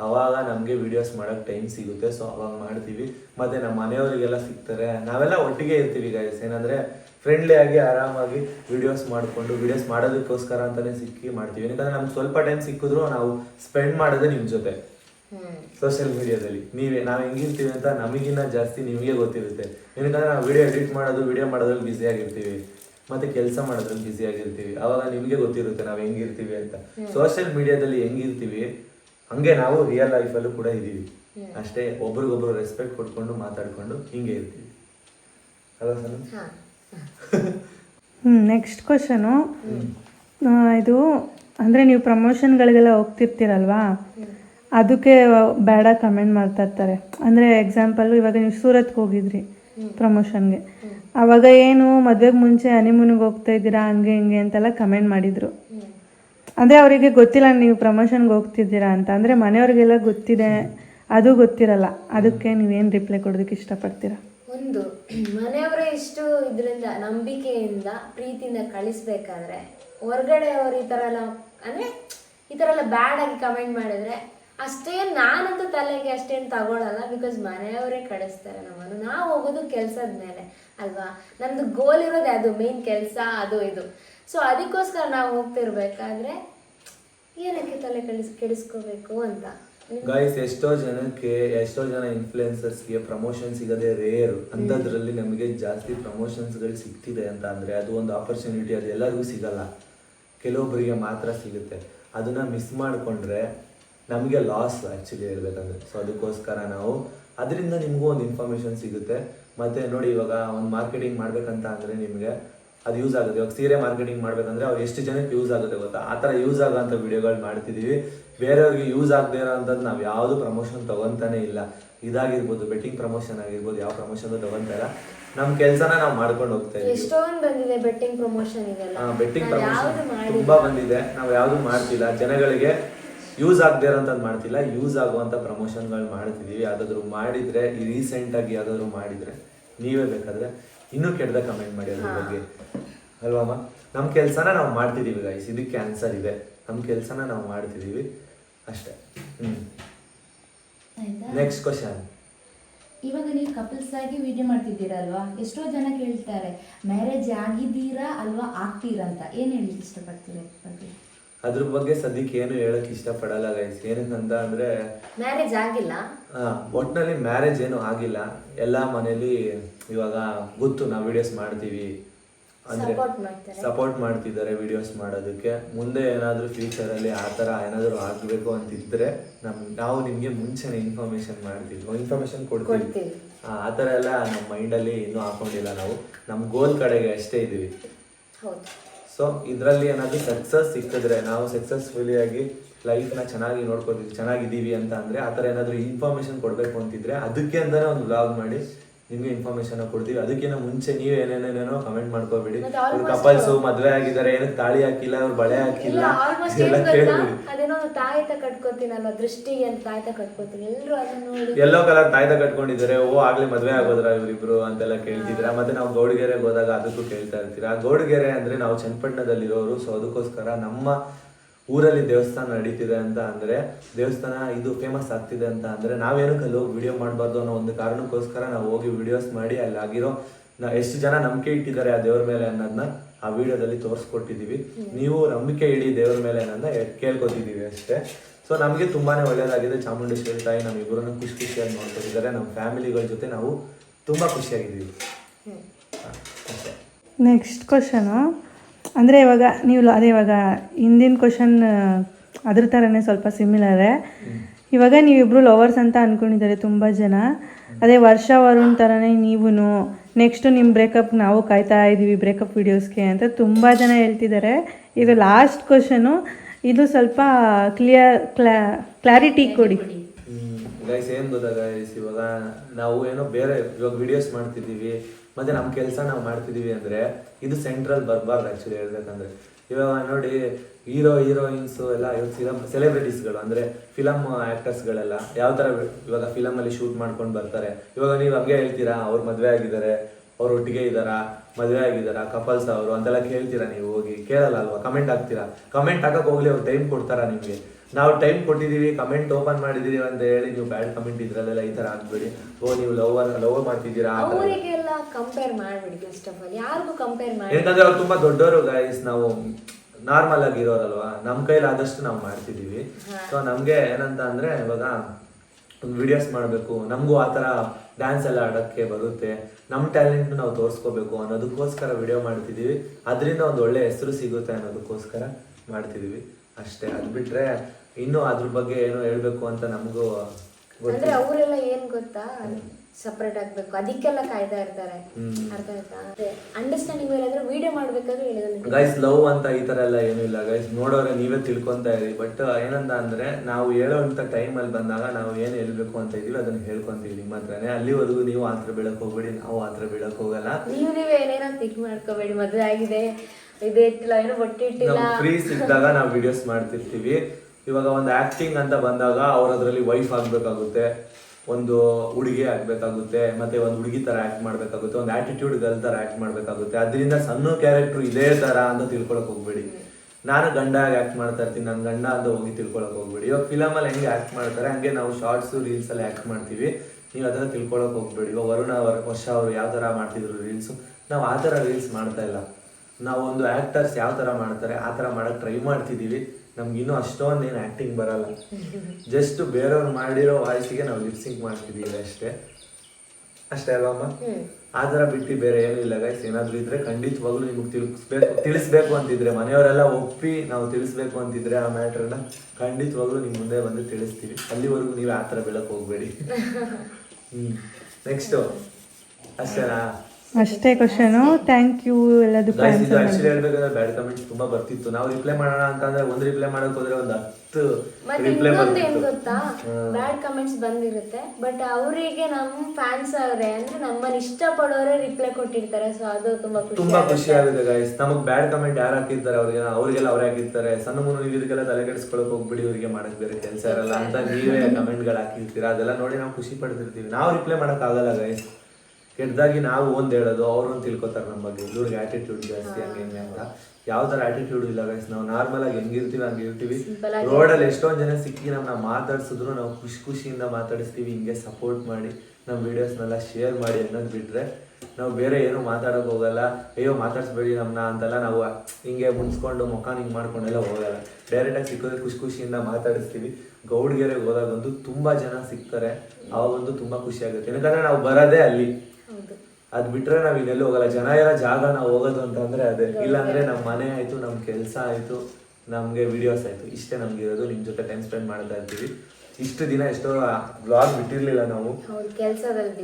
ಅವಾಗ ನಮಗೆ ವಿಡಿಯೋಸ್ ಮಾಡೋಕ್ಕೆ ಟೈಮ್ ಸಿಗುತ್ತೆ. ಸೊ ಅವಾಗ ಮಾಡ್ತೀವಿ. ಮತ್ತು ನಮ್ಮ ಮನೆಯವರಿಗೆಲ್ಲ ಸಿಗ್ತಾರೆ. ನಾವೆಲ್ಲ ಒಟ್ಟಿಗೆ ಇರ್ತೀವಿ ಗೈಸ್ ಏನಂದರೆ ಫ್ರೆಂಡ್ಲಿ ಆಗಿ ಆರಾಮಾಗಿ ವಿಡಿಯೋಸ್ ಮಾಡಿಕೊಂಡು ವಿಡಿಯೋಸ್ ಮಾಡೋದಕ್ಕೋಸ್ಕರ ಅಂತಲೇ ಸಿಕ್ಕಿ ಮಾಡ್ತೀವಿ. ಯಾಕಂದರೆ ನಮ್ಗೆ ಸ್ವಲ್ಪ ಟೈಮ್ ಸಿಕ್ಕಿದ್ರು ನಾವು ಸ್ಪೆಂಡ್ ಮಾಡೋದೇ ನಿಮ್ಮ ಜೊತೆ. ಸೋಷಿಯಲ್ ಮೀಡಿಯಾದಲ್ಲಿ ನೀವೇ ನಾವು ಹೆಂಗಿರ್ತೀವಿ ಅಂತ ನಮಗಿನ್ನ ಜಾಸ್ತಿ ನಿಮಗೆ ಗೊತ್ತಿರುತ್ತೆ. ಏನಕ್ಕಂದ್ರೆ ನಾವು ವಿಡಿಯೋ ಎಡಿಟ್ ಮಾಡೋದು ವಿಡಿಯೋ ಮಾಡೋದ್ರಲ್ಲಿ ಬ್ಯುಸಿ ಆಗಿರ್ತೀವಿ. ಮತ್ತೆ ಕೆಲಸ ಮಾಡೋದ್ರಲ್ಲಿ ಬ್ಯುಸಿ ಆಗಿರ್ತೀವಿ. ಅವಾಗ ನಿಮಗೆ ಗೊತ್ತಿರುತ್ತೆ ನಾವು ಹೆಂಗಿರ್ತೀವಿ ಅಂತ. ಸೋಷಿಯಲ್ ಮೀಡಿಯಾದಲ್ಲಿ ಹೆಂಗಿರ್ತೀವಿ ಹಂಗೆ ನಾವು ರಿಯಲ್ ಲೈಫಲ್ಲೂ ಕೂಡ ಇದೀವಿ ಅಷ್ಟೇ ಒಬ್ರಿಗೊಬ್ರು ರೆಸ್ಪೆಕ್ಟ್ ಕೊಟ್ಕೊಂಡು ಮಾತಾಡ್ಕೊಂಡು ಹಿಂಗೆ ಇರ್ತೀವಿ. ಅಲ್ವಾ ಸರ್ ನೆಕ್ಸ್ಟ್ ಕ್ವಶನು ಇದು ಅಂದರೆ ನೀವು ಪ್ರಮೋಷನ್ಗಳಿಗೆಲ್ಲ ಹೋಗ್ತಿರ್ತೀರಲ್ವಾ? ಅದಕ್ಕೆ ಬೇಡ ಕಮೆಂಟ್ ಮಾಡ್ತಾ ಇರ್ತಾರೆ. ಅಂದರೆ ಎಕ್ಸಾಂಪಲ್ ಇವಾಗ ನೀವು ಸೂರತ್ಗೆ ಹೋಗಿದ್ರಿ. ಪ್ರಮೋಷನ್ಗೆ. ಅವಾಗ ಏನು ಮದುವೆಗೆ ಮುಂಚೆ ಹನಿಮೂನಿಗೆ ಹೋಗ್ತಾ ಇದ್ದೀರಾ ಹಂಗೆ ಹಿಂಗೆ ಅಂತೆಲ್ಲ ಕಮೆಂಟ್ ಮಾಡಿದರು. ಅಂದರೆ ಅವರಿಗೆ ಗೊತ್ತಿಲ್ಲ ನೀವು ಪ್ರಮೋಷನ್ಗೆ ಹೋಗ್ತಿದ್ದೀರಾ ಅಂತ. ಅಂದರೆ ಮನೆಯವ್ರಿಗೆಲ್ಲ ಗೊತ್ತಿದೆ ಅದು ಗೊತ್ತಿರಲ್ಲ. ಅದಕ್ಕೆ ನೀವೇನು ರಿಪ್ಲೈ ಕೊಡೋದಕ್ಕೆ ಇಷ್ಟಪಡ್ತೀರಾ? ಒಂದು ಮನೆಯವರ ಇಷ್ಟು ಇದರಿಂದ ನಂಬಿಕೆಯಿಂದ ಪ್ರೀತಿಯಿಂದ ಕಳಿಸ್ಬೇಕಾದ್ರೆ ಹೊರಗಡೆ ಅವ್ರು ಈ ಥರ ಎಲ್ಲ ಅಂದರೆ ಈ ಥರ ಎಲ್ಲ ಬ್ಯಾಡ್ ಆಗಿ ಕಮೆಂಟ್ ಮಾಡಿದ್ರೆ ಅಷ್ಟೇನು ನಾನಂತೂ ತಲೆಗೆ ಅಷ್ಟೇನು ತಗೊಳಲ್ಲ ಬಿಕಾಸ್ ಮನೆಯವರೇ ಕಳಿಸ್ತಾರೆ ನಮ್ಮನ್ನು. ನಾವು ಹೋಗೋದು ಕೆಲಸದ ಮೇಲೆ, ಅಲ್ವಾ? ನಮ್ದು ಗೋಲ್ ಇರೋದು ಅದು ಮೇನ್ ಕೆಲಸ, ಅದು, ಇದು. ಸೊ ಅದಕ್ಕೋಸ್ಕರ ನಾವು ಹೋಗ್ತಿರ್ಬೇಕಾದ್ರೆ ಏನಕ್ಕೆ ತಲೆ ಕೆಡಿಸ್, ಕೆಡಿಸ್ಕೋಬೇಕು ಅಂತ? ಗಾಯ್ಸ್ ಎಷ್ಟೋ ಜನಕ್ಕೆ, ಎಷ್ಟೋ ಜನ ಇನ್ಫ್ಲುಯೆನ್ಸರ್ಸ್ಗೆ ಪ್ರಮೋಷನ್ ಸಿಗೋದೇ ರೇರ್ ಅಂಥದ್ರಲ್ಲಿ ನಮಗೆ ಜಾಸ್ತಿ ಪ್ರಮೋಷನ್ಸ್ಗಳು ಸಿಗ್ತಿದೆ ಅಂತ ಅಂದರೆ ಅದು ಒಂದು ಆಪರ್ಚುನಿಟಿ ಅದು ಎಲ್ಲರಿಗೂ ಸಿಗಲ್ಲ. ಕೆಲವೊಬ್ಬರಿಗೆ ಮಾತ್ರ ಸಿಗುತ್ತೆ. ಅದನ್ನ ಮಿಸ್ ಮಾಡಿಕೊಂಡ್ರೆ ನಮಗೆ ಲಾಸ್ ಆ್ಯಕ್ಚುಲಿ ಹೇಳ್ಬೇಕಂದ್ರೆ. ಸೊ ಅದಕ್ಕೋಸ್ಕರ ನಾವು ಅದರಿಂದ ನಿಮಗೂ ಒಂದು ಇನ್ಫಾರ್ಮೇಷನ್ ಸಿಗುತ್ತೆ. ಮತ್ತು ನೋಡಿ ಇವಾಗ ಒಂದು ಮಾರ್ಕೆಟಿಂಗ್ ಮಾಡಬೇಕಂತ ಅಂದರೆ ನಿಮಗೆ ಅದು ಯೂಸ್ ಆಗುತ್ತೆ. ಇವಾಗ ಸೀರೆ ಮಾರ್ಕೆಟಿಂಗ್ ಮಾಡಬೇಕಂದ್ರೆ ಅವ್ರು ಎಷ್ಟು ಜನಕ್ಕೆ ಯೂಸ್ ಆಗುತ್ತೆ ಗೊತ್ತಾ? ಆ ಥರ ಯೂಸ್ ಆಗೋಂಥ ವಿಡಿಯೋಗಳು ಮಾಡ್ತಿದ್ದೀವಿ ಬೇರೆಯವ್ರಿಗೆ ಯೂಸ್ ಆಗದೆ ಇರೋ ಅಂಥದ್ದು ನಾವು ಯಾವುದು ಪ್ರಮೋಷನ್ ತಗೊಂತಾನೆ ಇಲ್ಲ. ಇದಾಗಿರ್ಬೋದು ಬೆಟ್ಟಿಂಗ್ ಪ್ರಮೋಷನ್ ಆಗಿರ್ಬೋದು ಯಾವ ಪ್ರಮೋಷನ್ ತಗೊಂತಾ ಇಲ್ಲ. ನಮ್ಮ ಕೆಲಸನ ನಾವು ಮಾಡ್ಕೊಂಡು ಹೋಗ್ತಾ ಇದ್ದೀವಿ ಎಷ್ಟೊಂದು ಬಂದಿದೆ ಬೆಟ್ಟಿಂಗ್ ಪ್ರಮೋಷನ್ ಬೆಟ್ಟಿಂಗ್ ಪ್ರಮೋಷನ್ ತುಂಬಾ ಬಂದಿದೆ. ನಾವು ಯಾವುದು ಮಾಡ್ತಿಲ್ಲ. ಜನಗಳಿಗೆ ಯೂಸ್ ಆಗದೆ ಇರೋಂಥದ್ದು ಮಾಡ್ತಿಲ್ಲ. ಯೂಸ್ ಆಗುವಂಥ ಪ್ರಮೋಷನ್ಗಳು ಮಾಡ್ತಿದ್ದೀವಿ ಯಾವುದಾದ್ರೂ ಮಾಡಿದ್ರೆ ಈ ರೀಸೆಂಟ್ ಆಗಿ ಮಾಡಿದರೆ ಮಾಡಿದ್ರೆ ನೀವೇ ಬೇಕಾದರೆ ಇನ್ನೂ ಕೆಟ್ಟದ ಕಮೆಂಟ್ ಮಾಡಿ ಅದ್ರ ಬಗ್ಗೆ. ಅಲ್ವಮ್ಮ ನಮ್ಮ ಕೆಲಸನ ನಾವು ಮಾಡ್ತಿದೀವಿ ಗೈಸ್ ಇದಕ್ಕೆ ಆನ್ಸರ್ ಇದೆ. ನಮ್ಮ ಕೆಲಸನ ನಾವು ಮಾಡ್ತಿದೀವಿ. ಅಷ್ಟೇ. ಹ್ಮ್. ಆಯ್ತಾ? ನೆಕ್ಸ್ಟ್ ಕ್ವಶನ್ ಇವಾಗ ನೀವು ಕಪಲ್ಸ್ ಆಗಿ ವಿಡಿಯೋ ಮಾಡ್ತಿದ್ದೀರಲ್ವಾ? ಎಷ್ಟೋ ಜನ ಕೇಳ್ತಾರೆ ಮ್ಯಾರೇಜ್ ಆಗಿದ್ದೀರಾ ಅಲ್ವಾ ಆಗ್ತೀರಾ ಅಂತ ಏನು ಹೇಳಿ ಇಷ್ಟಪಡ್ತೀರಾ ಬಗ್ಗೆ? ಅದ್ರ ಬಗ್ಗೆ ಸದ್ಯಕ್ಕೆ ಏನು ಹೇಳಕ್ ಇಷ್ಟಪಡಲ್ಲ ಗೈಸ್ ಏನಂತ ಅಂದ್ರೆ ಮ್ಯಾರೇಜ್ ಆಗಿಲ್ಲ. ಹಾ ಒಟ್ನಲ್ಲಿ ಮ್ಯಾರೇಜ್ ಏನು ಆಗಿಲ್ಲ. ಎಲ್ಲ ಮನೇಲಿ ಇವಾಗ ಗೊತ್ತು ನಾವು ವಿಡಿಯೋಸ್ ಮಾಡ್ತೀವಿ. ಅಂದ್ರೆ Support ಮಾಡ್ತಾರೆ. ಸಪೋರ್ಟ್ ಮಾಡ್ತಿದ್ದಾರೆ ವಿಡಿಯೋಸ್ ಮಾಡೋದಕ್ಕೆ. ಮುಂದೆ ಏನಾದರೂ ಫ್ಯೂಚರಲ್ಲಿ ಆ ಥರ ಏನಾದರೂ ಆಗಬೇಕು ಅಂತಿದ್ರೆ ನಮ್ ನಾವು ನಿಮಗೆ ಮುಂಚೆನೆ ಇನ್ಫಾರ್ಮೇಶನ್ ಮಾಡ್ತೀವಿ. ಇನ್ಫಾರ್ಮೇಶನ್ ಕೊಡ್ತೀವಿ. ಕೊಡ್ತೀವಿ. ಆ ಆ ಥರ ಎಲ್ಲ ನಮ್ಮ ಮೈಂಡಲ್ಲಿ ಇನ್ನೂ ಹಾಕೊಂಡಿಲ್ಲ ನಾವು. ನಮ್ಮ ಗೋಲ್ ಕಡೆಗೆ ಅಷ್ಟೇ ಇದ್ದೀವಿ ಹೌದು. ಸೊ ಇದರಲ್ಲಿ ಏನಾದರೂ ಸಕ್ಸಸ್ ಸಿಕ್ಕಿದ್ರೆ ನಾವು ಸಕ್ಸಸ್ಫುಲಿ ಆಗಿ ಲೈಫ್ನ ಚೆನ್ನಾಗಿ ನೋಡ್ಕೊತೀವಿ ಚೆನ್ನಾಗಿದ್ದೀವಿ ಅಂತ ಅಂದರೆ ಆ ಥರ ಏನಾದರೂ ಇನ್ಫಾರ್ಮೇಷನ್ ಕೊಡಬೇಕು ಅಂತಿದ್ರೆ ಅದಕ್ಕೆ ಅಂತಲೇ ಒಂದು ಬ್ಲಾಗ್ ಮಾಡಿ ನಿಮಗೆ ಇನ್ಫಾರ್ಮೇಷನ್ ಕೊಡ್ತೀವಿ. ಅದಕ್ಕಿಂತ ಮುಂಚೆ ನೀವು ಏನೇನೇನೇನೋ ಕಮೆಂಟ್ ಮಾಡ್ಕೋಬೇಡಿ. ಕಪಲ್ಸ್ ಕಪಲ್ಸು ಮದುವೆ ಆಗಿದ್ದಾರೆ ಏನಕ್ಕೆ ತಾಳಿ ಹಾಕಿಲ್ಲ ಅವ್ರು ಬಳೆ ಹಾಕಿಲ್ಲ ಎಲ್ಲ ಕೇಳ್ಬಿಡಿ. ತಾಯ್ತ ಕಟ್ಕೋತೀನಲ್ವ ದೃಷ್ಟಿಗೆ ಅಂತ ತಾಯತ ಕಟ್ಕೋತೀನಿ. ಎಲ್ಲರೂ ಅದನ್ನ ನೋಡಿ. Yellow colour ತಾಯ್ತ ಕಟ್ಕೊಂಡಿದ್ದಾರೆ. ಓ, ಆಗ್ಲೇ ಮದ್ವೆ ಆಗೋದ್ರ ಇವರಿಬ್ರು ಅಂತೆಲ್ಲ ಕೇಳ್ತಿದ್ರ. ಮತ್ತೆ ನಾವು ಗೌಡಗೆರೆಗೆ ಹೋದಾಗ ಅದಕ್ಕೂ ಕೇಳ್ತಾ ಇರ್ತೀರಾ? ಗೌಡಗೆರೆ ಅಂದ್ರೆ ನಾವು ಚನ್ನಪಟ್ಟಣದಲ್ಲಿರೋರು, ಸೊ ಅದಕ್ಕೋಸ್ಕರ ನಮ್ಮ ಊರಲ್ಲಿ ದೇವಸ್ಥಾನ ನಡೀತಿದೆ ಅಂತ ಅಂದ್ರೆ, ದೇವಸ್ಥಾನ ಇದು ಫೇಮಸ್ ಆಗ್ತಿದೆ ಅಂತ ಅಂದ್ರೆ, ನಾವೇನಕ್ಕೆ ಅಲ್ಲಿ ಹೋಗಿ ವಿಡಿಯೋ ಮಾಡಬಾರ್ದು ಅನ್ನೋ ಒಂದು ಕಾರಣಕ್ಕೋಸ್ಕರ ನಾವು ಹೋಗಿ ವಿಡಿಯೋಸ್ ಮಾಡಿ ಅಲ್ಲಿ ಆಗಿರೋ ಎಷ್ಟು ಜನ ನಂಬಿಕೆ ಇಟ್ಟಿದ್ದಾರೆ ಆ ದೇವ್ರ ಮೇಲೆ ಅನ್ನೋದನ್ನ ಆ ವಿಡಿಯೋದಲ್ಲಿ ತೋರಿಸ್ಕೊಟ್ಟಿದ್ದೀವಿ ನೀವು ನಂಬಿಕೆ ಇಡಿ ದೇವ್ರ ಮೇಲೆ ಏನಂತ ಕೇಳ್ಕೊತಿದ್ದೀವಿ ಅಷ್ಟೇ. ಸೊ ನಮಗೆ ತುಂಬಾನೇ ಒಳ್ಳೇದಾಗಿದೆ. ಚಾಮುಂಡೇಶ್ವರಿ ತಾಯಿ ನಮ್ಮಿಬ್ಬರನ್ನ ಖುಷಿ ಖುಷಿಯಾಗಿ ನೋಡ್ಕೊತಿದ್ದಾರೆ. ನಮ್ಮ ಫ್ಯಾಮಿಲಿಗಳ ಜೊತೆ ನಾವು ತುಂಬಾ ಖುಷಿಯಾಗಿದ್ದೀವಿ. ನೆಕ್ಸ್ಟ್ ಕ್ವಶನು ಅಂದರೆ ಇವಾಗ ನೀವು ಅದೇ ಇವಾಗ ಹಿಂದಿನ ಕ್ವಶನ್ ಅದ್ರ ಥರನೇ ಸ್ವಲ್ಪ ಸಿಮಿಲರೇ ಇವಾಗ ನೀವಿಬ್ರು ಲವರ್ಸ್ ಅಂತ ಅಂದ್ಕೊಂಡಿದ್ದಾರೆ ತುಂಬ ಜನ. ಅದೇ ವರ್ಷ ವರುಣ್ ಥರನೇ ನೀವೂ ನೆಕ್ಸ್ಟು ನಿಮ್ಮ ಬ್ರೇಕಪ್ ನಾವು ಕಾಯ್ತಾ ಇದ್ದೀವಿ ಬ್ರೇಕಪ್ ವೀಡಿಯೋಸ್ಗೆ ಅಂತ ತುಂಬ ಜನ ಹೇಳ್ತಿದ್ದಾರೆ ಇದು ಲಾಸ್ಟ್ ಕ್ವಶನು ಇದು ಸ್ವಲ್ಪ ಕ್ಲಿಯರ್ ಕ್ಲಾ ಕ್ಲಾರಿಟಿ ಕೊಡಿ. ಗೈಸ್ ಏನು ಗೊತ್ತಾ ಗೈಸ್ ಇವಾಗ ನಾವು ಏನೋ ಬೇರೆ ಇವಾಗ ವಿಡಿಯೋಸ್ ಮಾಡ್ತಿದ್ದೀವಿ. ಮತ್ತೆ ನಮ್ಮ ಕೆಲಸ ನಾವು ಮಾಡ್ತಿದ್ದೀವಿ ಅಂದರೆ ಇದು ಸೆಂಟ್ರಲ್ ಬರಬಾರ್ದು ಆ್ಯಕ್ಚುಲಿ ಹೇಳ್ಬೇಕಂದ್ರೆ. ಇವಾಗ ನೋಡಿ ಹೀರೋ ಹೀರೋಯಿನ್ಸ್ ಎಲ್ಲ ಫಿಲಮ್ ಸೆಲೆಬ್ರಿಟೀಸ್ಗಳು ಅಂದ್ರೆ ಫಿಲಮ್ ಆಕ್ಟರ್ಸ್ಗಳೆಲ್ಲ ಯಾವ ಥರ ಇವಾಗ ಫಿಲಮ್ ಅಲ್ಲಿ ಶೂಟ್ ಮಾಡ್ಕೊಂಡು ಬರ್ತಾರೆ. ಇವಾಗ ನೀವು ಹಂಗೆ ಹೇಳ್ತೀರಾ ಅವ್ರು ಮದುವೆ ಆಗಿದ್ದಾರೆ ಅವ್ರು ಒಟ್ಟಿಗೆ ಇದ್ದಾರಾ ಮದುವೆ ಆಗಿದಾರಾ ಕಪಲ್ಸ್ ಅವರು ಅಂತೆಲ್ಲ ಕೇಳ್ತೀರಾ ನೀವು ಹೋಗಿ? ಕೇಳಲ್ಲ ಅಲ್ವಾ? ಕಮೆಂಟ್ ಹಾಕ್ತೀರಾ? ಕಮೆಂಟ್ ಹಾಕಕ್ಕೆ ಹೋಗ್ಲಿ ಅವ್ರು ಟೈಮ್ ಕೊಡ್ತಾರಾ ನಿಮ್ಗೆ? ನಾವು ಟೈಮ್ ಕೊಟ್ಟಿದೀವಿ ಕಮೆಂಟ್ ಓಪನ್ ಮಾಡಿದೀವಿ ಅಂತ ಹೇಳಿ ನೀವು ಬ್ಯಾಡ್ ಕಮೆಂಟ್ ಇದ್ರಲ್ಲೆಲ್ಲ ಈ ತರ ಹಾಕ್ಬೇಡಿ ಓ ನೀವು ಲವರ್ ಲವ್ ಮಾಡ್ತಿದ್ದೀರಾ ಕಂಪೇರ್ ಮಾಡ್ಬಿಡಿ ಫಸ್ಟ್ ಆಫ್ ಆಲ್ ಯಾರಿಗೂ ಕಂಪೇರ್ ಮಾಡಿ ಯಾಕಂದ್ರೆ ಅವ್ರು ತುಂಬಾ ದೊಡ್ಡವರು ಗೈಸ್ ನಾವು ನಾರ್ಮಲ್ ಆಗಿ ಇರೋರಲ್ವಾ ನಮ್ಮ ಕೈಲಿ ಆದಷ್ಟು ನಾವು ಮಾಡ್ತಿದ್ದೀವಿ ಸೊ ನಮಗೆ ಏನಂತ ಅಂದರೆ ಇವಾಗ ಒಂದು ವಿಡಿಯೋಸ್ ಮಾಡಬೇಕು ನಮಗೂ ಆ ಥರ ಡ್ಯಾನ್ಸ್ ಎಲ್ಲ ಆಡೋಕ್ಕೆ ಬರುತ್ತೆ. ನಮ್ಮ ಟ್ಯಾಲೆಂಟ್ ನಾವು ತೋರಿಸ್ಕೋಬೇಕು ಅನ್ನೋದಕ್ಕೋಸ್ಕರ ವಿಡಿಯೋ ಮಾಡ್ತಿದೀವಿ. ಅದರಿಂದ ಒಂದು ಒಳ್ಳೆ ಹೆಸರು ಸಿಗುತ್ತೆ ಅನ್ನೋದಕ್ಕೋಸ್ಕರ ಮಾಡ್ತಿದೀವಿ. ಅಷ್ಟೇ. ಅದು ಬಿಟ್ಟರೆ ಇನ್ನೂ ಅದ್ರ ಬಗ್ಗೆ ಏನೋ ಹೇಳಬೇಕು ಅಂತ ನಮಗೂ ಗೊತ್ತಿಲ್ಲ. ಅವರೆಲ್ಲ ಏನು ಗೊತ್ತಾ? ಸಪ್ರೇಟ್ ಆಗ್ಬೇಕು. ಅದಕ್ಕೆಲ್ಲ ಕಾಯ್ತಾ ಇರ್ತಾರೆ. ಅರ್ಥ ಆಯ್ತಾ? ಅಂಡರ್ಸ್ಟ್ಯಾಂಡಿಂಗ್ ಇರೋದ್ರೆ ವಿಡಿಯೋ ಮಾಡ್ಬೇಕಾದ್ರೆ ಹೇಳಿದ್ರೆ. ಗೈಸ್ ಲವ್ ಅಂತ ಈ ತರ ಎಲ್ಲ ಏನು ಇಲ್ಲ. ಗೈಸ್ ನೋಡೋರೆ ನೀವೇ ತಿಳ್ಕೊಂತ ಇರಿ. ಬಟ್ ಏನಂತ ಅಂದ್ರೆ ನಾವು ಟೈಮ್ ಅಲ್ಲಿ ಬಂದಾಗ ನಾವು ಏನು ಹೇಳ್ಬೇಕು ಅಂತ ಇದೀವಿ ಅದನ್ನ ಹೇಳ್ಕೊಂತೀವಿ ನಿಮ್ಮ ಹತ್ರನೇ. ಅಲ್ಲಿವರೆಗೂ ನೀವು ಆತರ ಬೀಳಕ್ ಹೋಗ್ಬೇಡಿ. ನಾವು ಆತರ ಬೀಳಕ್ ಹೋಗಲ್ಲ. ನೀವು ನೀವೇ ಏನೇನೋ ತಿಕ್ ಮಾಡ್ಕೋಬೇಡಿ. ಮದುವೆ ಆಗಿದೆ. ಇದು ಇಟ್ಟಿಲ್ಲ ಏನೋ ಬಟ್ಟೆ ಇಟ್ಟಿಲ್ಲ. ಫ್ರೀ ಸಿಕ್ಕಿದಾಗ ನಾವು ವಿಡಿಯೋಸ್ ಮಾಡ್ತಿರ್ತೀವಿ. ಇವಾಗ ಒಂದು ಆಕ್ಟಿಂಗ್ ಅಂತ ಬಂದಾಗ ಅವ್ರ ಅದರಲ್ಲಿ ವೈಫ್ ಆಗ್ಬೇಕಾಗುತ್ತೆ. ಒಂದು ಹುಡುಗಿ ಆಗ್ಬೇಕಾಗುತ್ತೆ ಮತ್ತೆ ಒಂದು ಹುಡುಗಿ ತರ ಆಕ್ಟ್ ಮಾಡ್ಬೇಕಾಗುತ್ತೆ, ಒಂದು ಆಟಿಟ್ಯೂಡ್ ಗರ್ಲ್ ತರ ಆಕ್ಟ್ ಮಾಡ್ಬೇಕಾಗುತ್ತೆ. ಅದರಿಂದ ಸಣ್ಣ ಕ್ಯಾರೆಕ್ಟರ್ ಇದೇ ತರ ಅಂತ ತಿಳ್ಕೊಳಕ್ ಹೋಗ್ಬೇಡಿ. ನಾನು ಗಂಡ ಆಗಿ ಆಕ್ಟ್ ಮಾಡ್ತಾ ಇರ್ತೀನಿ ನನ್ನ ಗಂಡ ಅಂತ ಹೋಗಿ ತಿಳ್ಕೊಳಕ್ ಹೋಗ್ಬೇಡಿ. ಇವಾಗ ಫಿಲಮ್ ಅಲ್ಲಿ ಹೆಂಗೆ ಆಕ್ಟ್ ಮಾಡ್ತಾರೆ, ಹಂಗೆ ನಾವು ಶಾರ್ಟ್ಸ್ ರೀಲ್ಸ್ ಅಲ್ಲಿ ಆಕ್ಟ್ ಮಾಡ್ತೀವಿ. ನೀವು ಅದನ್ನ ತಿಳ್ಕೊಳಕ್ ಹೋಗ್ಬೇಡಿ. ಇವಾಗ ವರುಣ ವರ್ಷ ಅವರು ಯಾವ ತರ ಮಾಡ್ತಿದ್ರು ರೀಲ್ಸ್ ನಾವು ಆ ತರ ರೀಲ್ಸ್ ಮಾಡ್ತಾ ಇಲ್ಲ. ನಾವು ಒಂದು ಆಕ್ಟರ್ಸ್ ಯಾವ ತರ ಮಾಡ್ತಾರೆ, ಆ ತರ ಮಾಡಕ್ ಟ್ರೈ ಮಾಡ್ತಿದೀವಿ ನಮ್ಗೆ ಇನ್ನೂ ಅಷ್ಟೊಂದು ಏನು ಆಕ್ಟಿಂಗ್ ಬರಲ್ಲ. ಜಸ್ಟ್ ಬೇರೆಯವ್ರು ಮಾಡಿರೋ ವಾಯ್ಸಿಗೆ ನಾವು ಲಿಪ್ಸಿಂಗ್ ಮಾಡ್ತಿದ್ದೀವಿ ಅಷ್ಟೇ. ಅಷ್ಟೇ ಅಲ್ವಮ್ಮ ಆ ಥರ ಬಿಟ್ಟು ಬೇರೆ ಏನೂ ಇಲ್ಲ ಗೈಸ್ ಏನಾದರೂ ಇದ್ರೆ ಖಂಡಿತವಾಗ್ಲೂ ನಿಮ್ಗೆ ತಿಳಿಸ್ಬೇಕು ತಿಳಿಸ್ಬೇಕು ಅಂತಿದ್ರೆ ಮನೆಯವರೆಲ್ಲ ಒಪ್ಪಿ ನಾವು ತಿಳಿಸ್ಬೇಕು ಅಂತಿದ್ರೆ ಆ ಮ್ಯಾಟ್ರನ್ನ ಖಂಡಿತವಾಗ್ಲೂ ನಿಮ್ಮ ಮುಂದೆ ಬಂದು ತಿಳಿಸ್ತೀವಿ. ಅಲ್ಲಿವರೆಗೂ ನೀವು ಆ ಥರ ಬೀಳಕ್ ಹೋಗಬೇಡಿ. ಹ್ಞೂ ನೆಕ್ಸ್ಟು ಅಷ್ಟೇನಾ? ಅಷ್ಟೇ ಕ್ವಶನು ಥ್ಯಾಂಕ್ ಯು ಎಲ್ಲದಕ್ಕೂ Guys, ಇದು ಆನ್ಸರ್ ಆಕ್ಚುಲಿ ಹೇಳ್ಬೇಕಂದ್ರೆ ಬ್ಯಾಡ್ ಕಮೆಂಟ್ಸ್ ತುಂಬಾ ಬರ್ತಿತ್ತು. ನಾವು ರಿಪ್ಲೈ ಮಾಡೋಣ ಅಂತ ಅಂದ್ರೆ ಒಂದ್ ರಿಪ್ಲೈ ಮಾಡಕ್ ಹೋದ್ರೆ ಒಂದ್ ಹತ್ತು ಮತ್ತೆ ರಿಪ್ಲೈ ಇನ್ನೊಂದು ಏನ್ ಬರ್ತಿತ್ತು ಗೊತ್ತಾ ಬ್ಯಾಡ್ ಕಮೆಂಟ್ಸ್ ಬಂದಿರುತ್ತೆ. ಬಟ್ ಅವರಿಗೆ ನಮ್ ಫ್ಯಾನ್ಸ್ ಅವ್ರೆ ಅಂದ್ರೆ ನಮ್ಮನ್ನ ಇಷ್ಟಪಡೋರೆ ರಿಪ್ಲೈ ಕೊಟ್ಟಿರ್ತಾರೆ. ಸೊ ಅದು ತುಂಬಾ ಖುಷಿ ತುಂಬಾ ಖುಷಿ ಆಗುತ್ತೆ ಗೈಸ್ ನಮಗ್ ಬ್ಯಾಡ್ ಕಮೆಂಟ್ ಯಾರು ಹಾಕಿರ್ತಾರೆ? ಅವ್ರಿಗೆ ಅವ್ರಿಗೆಲ್ಲ ಅವ್ರೇ ಹಾಕಿರ್ತಾರೆ. ಸಣ್ಣ ಮುನ್ನು ನೀವು ಇದಕ್ಕೆಲ್ಲ ತಲೆ ಕೆಡಿಸ್ಕೊಳಕ್ ಹೋಗ್ಬಿಡಿ ಇವ್ರಿಗೆ ಮಾಡಕ್ ಬೇರೆ ಕೆಲಸ ಇರಲ್ಲ ಅಂತ ನೀವೇ ಕಮೆಂಟ್ಗಳು ಹಾಕಿರ್ತೀರಾ? ಅದೆಲ್ಲ ನೋಡಿ ನಾವು ಖುಷಿ ಪಡ್ತಿರ್ತೀವಿ. ನಾವು ರಿಪ್ಲೈ ಮಾಡಕ್ ಆಗಲ್ಲ ಗೈಸ್ ಕೆಟ್ಟದಾಗಿ ನಾವು ಒಂದು ಹೇಳೋದು ಅವ್ರು ಒಂದು ತಿಳ್ಕೊತಾರೆ ನಮ್ಮ ಬಗ್ಗೆ. ಇವ್ರಿಗೆ ಆಟಿಟ್ಯೂಡ್ ಜಾಸ್ತಿ ಹಂಗೆ ಹಿಂಗೆ ಅಂತ. ಯಾವ ಥರ ಆಟಿಟ್ಯೂಡ್ ಇಲ್ಲ ಗೈಸ್ ನಾವು ನಾರ್ಮಲ್ ಆಗಿ ಹೆಂಗಿರ್ತೀವಿ ಹಂಗೆ ಇರ್ತೀವಿ. ರೋಡಲ್ಲಿ ಎಷ್ಟೊಂದು ಜನ ಸಿಕ್ಕಿ ನಮ್ಮನ್ನ ಮಾತಾಡ್ಸಿದ್ರು ನಾವು ಖುಷಿ ಖುಷಿಯಿಂದ ಮಾತಾಡಿಸ್ತೀವಿ ಹಿಂಗೆ ಸಪೋರ್ಟ್ ಮಾಡಿ ನಮ್ಮ ವೀಡಿಯೋಸ್ನೆಲ್ಲ ಶೇರ್ ಮಾಡಿ ಅನ್ನೋದು ಬಿಟ್ಟರೆ ನಾವು ಬೇರೆ ಏನು ಮಾತಾಡೋಕೆ ಹೋಗಲ್ಲ. ಅಯ್ಯೋ ಮಾತಾಡ್ಸ್ಬೇಡಿ ನಮ್ಮನ್ನ ಅಂತೆಲ್ಲ ನಾವು ಹಿಂಗೆ ಮುನ್ಸ್ಕೊಂಡು ಮುಖ ಹಿಂಗೆ ಮಾಡ್ಕೊಂಡೆಲ್ಲ ಹೋಗಲ್ಲ. ಡೈರೆಕ್ಟಾಗಿ ಸಿಕ್ಕೋದ್ರೆ ಖುಷಿ ಖುಷಿಯಿಂದ ಮಾತಾಡಿಸ್ತೀವಿ. ಗೌಡ್ಗೆರೆಗೆ ಹೋದಾಗಂತೂ ತುಂಬ ಜನ ಸಿಗ್ತಾರೆ ಅವಾಗಂತೂ ತುಂಬ ಖುಷಿ ಆಗುತ್ತೆ. ಯಾಕಂದರೆ ನಾವು ಬರೋದೇ ಅಲ್ಲಿ. ಅದ್ ಬಿಟ್ರೆ ನಾವು ಇನ್ನೆಲ್ಲೂ ಹೋಗಲ್ಲ. ಜನ ಎಲ್ಲ ಜಾಗ ನಾವು ಹೋಗೋದು ಅಂತಂದ್ರೆ ಅದೇ. ಇಲ್ಲಾಂದ್ರೆ ನಮ್ಮ ಮನೆ ಆಯಿತು ನಮ್ಮ ಕೆಲಸ ಆಯಿತು ನಮಗೆ ವಿಡಿಯೋಸ್ ಆಯಿತು. ಇಷ್ಟೇ ನಮ್ಗೆ ಇರೋದು. ನಿಮ್ಮ ಜೊತೆ ಟೈಮ್ ಸ್ಪೆಂಡ್ ಮಾಡ್ತಾ ಇರ್ತೀವಿ. ಇಷ್ಟು ದಿನ ಎಷ್ಟೋ ಬ್ಲಾಗ್ ಬಿಟ್ಟಿರ್ಲಿಲ್ಲ ನಾವು.